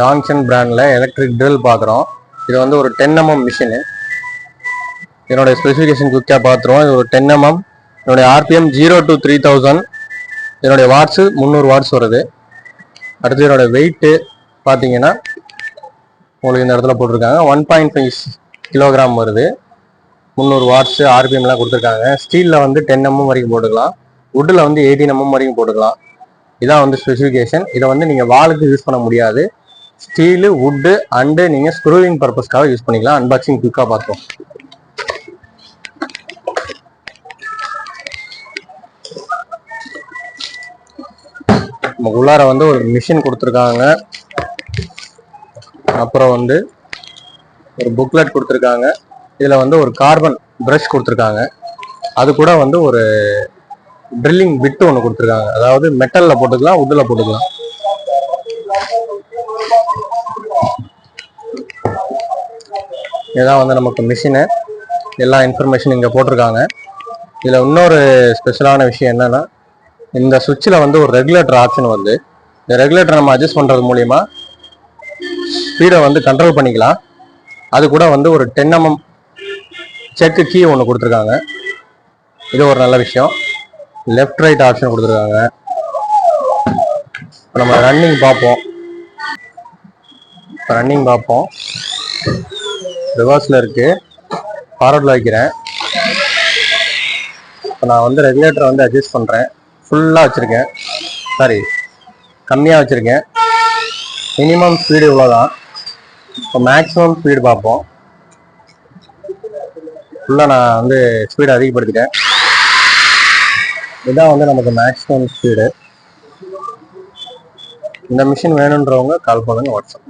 டாங்ஷன் பிராண்டில் electric drill பார்க்குறோம் இது வந்து ஒரு டென் எம்எம் மிஷினு இதனுடைய ஸ்பெசிஃபிகேஷன் குயிக்காக பார்த்துருவோம் இது ஒரு டென் எம்எம் இதனுடைய RPM zero to three thousand இதனுடைய வாட்ஸு முந்நூறு வாட்ஸ் வருது. அடுத்து இதனுடைய வெயிட்டு பார்த்தீங்கன்னா உங்களுக்கு இந்த இடத்துல போட்டிருக்காங்க. ஒன் பாயிண்ட் ஃபைவ் கிலோகிராம் வருது. முந்நூறு வாட்ஸு ஆர்பிஎம்லாம் கொடுத்துருக்காங்க. ஸ்டீலில் வந்து டென் எம்எம் வரைக்கும் போட்டுக்கலாம். வுட்டில் வந்து எயிட்டீன் எம்எம் வரைக்கும் போட்டுக்கலாம். இதான் வந்து ஸ்பெசிஃபிகேஷன் இதை வந்து நீங்கள் வாலுக்கு யூஸ் பண்ண முடியாது. ஸ்டீலு வுட்டு அண்டு நீங்கள் ஸ்க்ரூவிங் பர்பஸ்க்காக யூஸ் பண்ணிக்கலாம். அன்பாக்சிங் குயிக்காக பார்ப்போம். நம்ம உள்ளார வந்து ஒரு மிஷின் கொடுத்துருக்காங்க. அப்புறம் வந்து ஒரு புக்லெட் கொடுத்துருக்காங்க. இதில் வந்து ஒரு கார்பன் ப்ரஷ் கொடுத்துருக்காங்க. அது கூட வந்து ஒரு ட்ரில்லிங் பிட்டு ஒன்று கொடுத்துருக்காங்க. அதாவது மெட்டலில் போட்டுக்கலாம் உட்டில் போட்டுக்கலாம். இதான் வந்து நமக்கு மிஷினு எல்லா இன்ஃபர்மேஷன் இங்கே போட்டிருக்காங்க. இதில் இன்னொரு ஸ்பெஷலான விஷயம் என்னன்னா இந்த சுவிட்சில் வந்து ஒரு ரெகுலேட்டர் ஆப்ஷன் வருது. இந்த ரெகுலேட்டர் நம்ம அட்ஜஸ்ட் பண்ணுறது மூலிமா ஸ்பீடை வந்து கண்ட்ரோல் பண்ணிக்கலாம். அது கூட வந்து ஒரு டென் எம்எம் mm செக்கு கீ ஒன்று கொடுத்துருக்காங்க. இது ஒரு நல்ல விஷயம். லெஃப்ட் ரைட் ஆப்ஷன் கொடுத்துருக்காங்க. இப்போ நம்ம ரன்னிங் பார்ப்போம். இப்போ ரன்னிங் பார்ப்போம். ரிவர்ஸில் இருக்குது ஃபார்வர்டில் வைக்கிறேன். இப்போ நான் வந்து ரெகுலேட்டரை வந்து அட்ஜஸ்ட் பண்ணுறேன் ஃபுல்லாக வச்சுருக்கேன். சாரி கம்மியாக வச்சுருக்கேன். மினிமம் ஸ்பீடு இவ்வளோ தான் இப்போ மேக்ஸிமம் ஸ்பீடு பார்ப்போம். ஃபுல்லாக நான் வந்து ஸ்பீடு அதிகப்படுத்திட்டேன். இதுதான் வந்து நமக்கு மேக்ஸிமம் ஸ்பீடு இந்த மிஷின் வேணுன்றவங்க கால் பண்ணுங்க வாட்ஸ்அப்